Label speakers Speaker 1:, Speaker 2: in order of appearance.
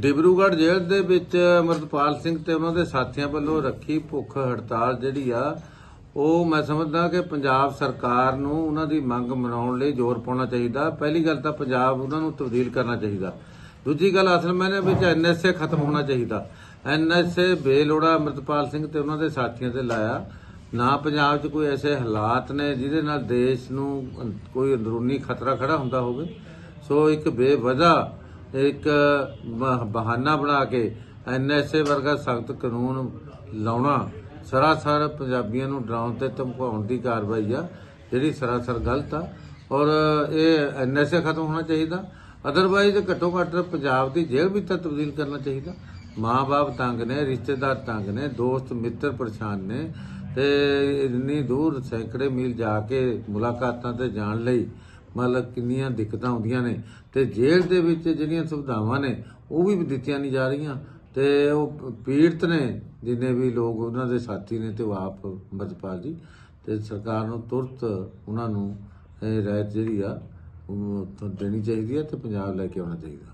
Speaker 1: ਡਿਬਰੂਗੜ੍ਹ ਜੇਲ੍ਹ ਦੇ ਵਿੱਚ ਅਮਰਤਪਾਲ ਸਿੰਘ ਤੇ ਉਹਨਾਂ ਦੇ ਸਾਥੀਆਂ ਵੱਲੋਂ ਰੱਖੀ ਭੁੱਖ ਹੜਤਾਲ ਜਿਹੜੀ ਆ, ਉਹ ਮੈਂ ਸਮਝਦਾ ਕਿ ਪੰਜਾਬ ਸਰਕਾਰ ਨੂੰ ਉਹਨਾਂ ਦੀ ਮੰਗ ਮਨਾਉਣ ਲਈ ਜ਼ੋਰ ਪਾਉਣਾ ਚਾਹੀਦਾ। ਪਹਿਲੀ ਗੱਲ ਤਾਂ ਪੰਜਾਬ ਉਹਨਾਂ ਨੂੰ ਤਬਦੀਲ ਕਰਨਾ ਚਾਹੀਦਾ। ਦੂਜੀ ਗੱਲ, ਅਸਲ ਮੈਨੇ ਵਿੱਚ ਐਨਐਸਏ ਖਤਮ ਹੋਣਾ ਚਾਹੀਦਾ। ਐਨਐਸਏ ਬੇਲੋੜਾ ਅਮਰਤਪਾਲ ਸਿੰਘ ਤੇ ਉਹਨਾਂ ਦੇ ਸਾਥੀਆਂ ਤੇ ਲਾਇਆ। ਨਾ ਪੰਜਾਬ 'ਚ ਕੋਈ ਐਸੇ ਹਾਲਾਤ ਨੇ ਜਿਹਦੇ ਨਾਲ ਦੇਸ਼ ਨੂੰ ਕੋਈ ਅੰਦਰੂਨੀ ਖਤਰਾ ਖੜਾ ਹੁੰਦਾ ਹੋਵੇ। ਸੋ ਇੱਕ ਬੇਵਜ੍ਹਾ ਇੱਕ ਬਹਾਨਾ ਬਣਾ ਕੇ ਐਨਐਸਏ ਵਰਗਾ ਸਖਤ ਕਾਨੂੰਨ ਲਾਉਣਾ ਸਰਾਸਰ ਪੰਜਾਬੀਆਂ ਨੂੰ ਡਰਾਉਣ ਤੇ ਧਮਕਾਉਣ ਦੀ ਕਾਰਵਾਈ ਆ, ਜਿਹੜੀ ਸਰਾਸਰ ਗਲਤ ਆ। ਔਰ ਇਹ ਐਨਐਸਏ ਖਤਮ ਹੋਣਾ ਚਾਹੀਦਾ। ਅਦਰਵਾਈਜ਼ ਘੱਟੋ ਘੱਟ ਪੰਜਾਬ ਦੀ ਜੇਲ੍ਹ ਵੀ ਤਾਂ ਤਬਦੀਲ ਕਰਨਾ ਚਾਹੀਦਾ। ਮਾਂ-ਬਾਪ ਤੰਗ ਨੇ, ਰਿਸ਼ਤੇਦਾਰ ਤੰਗ ਨੇ, ਦੋਸਤ, ਮਿੱਤਰ ਪਰੇਸ਼ਾਨ ਨੇ ਤੇ ਇੰਨੀ ਦੂਰ ਸੈਂਕੜੇ ਮੀਲ ਜਾ ਕੇ ਮੁਲਾਕਾਤਾਂ ਤੇ ਜਾਣ ਲਈ ਮਤਲਬ ਕਿੰਨੀਆਂ ਦਿੱਕਤਾਂ ਆਉਂਦੀਆਂ ਨੇ ਤੇ ਜੇਲ੍ਹ ਦੇ ਵਿੱਚ ਜਿਹੜੀਆਂ ਸੁਵਿਧਾਵਾਂ ਨੇ, ਉਹ ਵੀ ਦਿੱਤੀਆਂ ਨਹੀਂ ਜਾ ਰਹੀਆਂ ਤੇ ਉਹ ਪੀੜਤ ਨੇ ਜਿੰਨੇ ਵੀ ਲੋਕ ਉਹਨਾਂ ਦੇ ਸਾਥੀ ਨੇ ਤੇ ਉਹ ਆਪ ਅੰਮ੍ਰਿਤਪਾਲ ਜੀ ਤੇ ਸਰਕਾਰ ਨੂੰ ਤੁਰਤ ਉਹਨਾਂ ਨੂੰ ਇਹ ਰਾਇਤ ਜਿਹੜੀ ਆ, ਉਹ ਦੇਣੀ ਚਾਹੀਦੀ ਹੈ ਤੇ ਪੰਜਾਬ ਲੈ ਕੇ ਆਉਣਾ ਚਾਹੀਦਾ।